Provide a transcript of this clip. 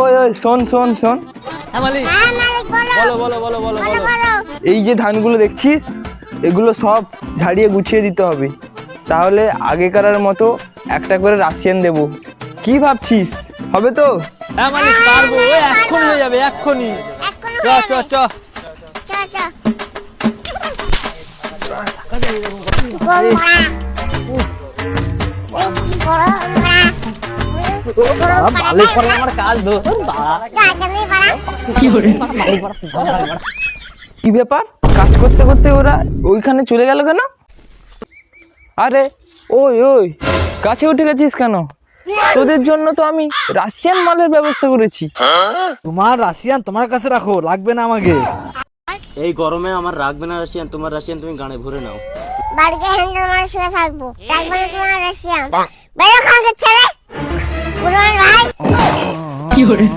ওই ওই শোন শোন শোন। হ্যাঁ, বলো। বলো বলো বলো এই যে ধানগুলো দেখছিস এগুলো সব ঝাড়িয়ে গুছিয়ে দিতে হবে। তাহলে আগেকার মতো একটা করে রাশিয়ান দেব। কি ভাবছিস? হবে তো? হ্যাঁ মালিক পারব। হয়ে যাবে এক্ষুনি। চ চ চ। চ কি। মালিক আমার কাজ ব্যাপার? কাজ করতে করতে ওরা ওইখানে চলে গেল কেন? আরে ওই ওই কাছে উঠে গেছিস কেন? তোদের জন্য তো আমি রাশিয়ান মালের ব্যবস্থা করেছি। তোমার রাশিয়ান তোমার কাছে রাখো লাগবে না আমাকে। এই গরমে আমার রাখবে না রাশিয়ান তোমার রাশিয়ান তুমি গানে ভরে নাও। বাড়িতে হ্যান্ডেল মারা শুয়ে থাকব। রাশিয়ান। বেরো খাওয়া ছেলে 有人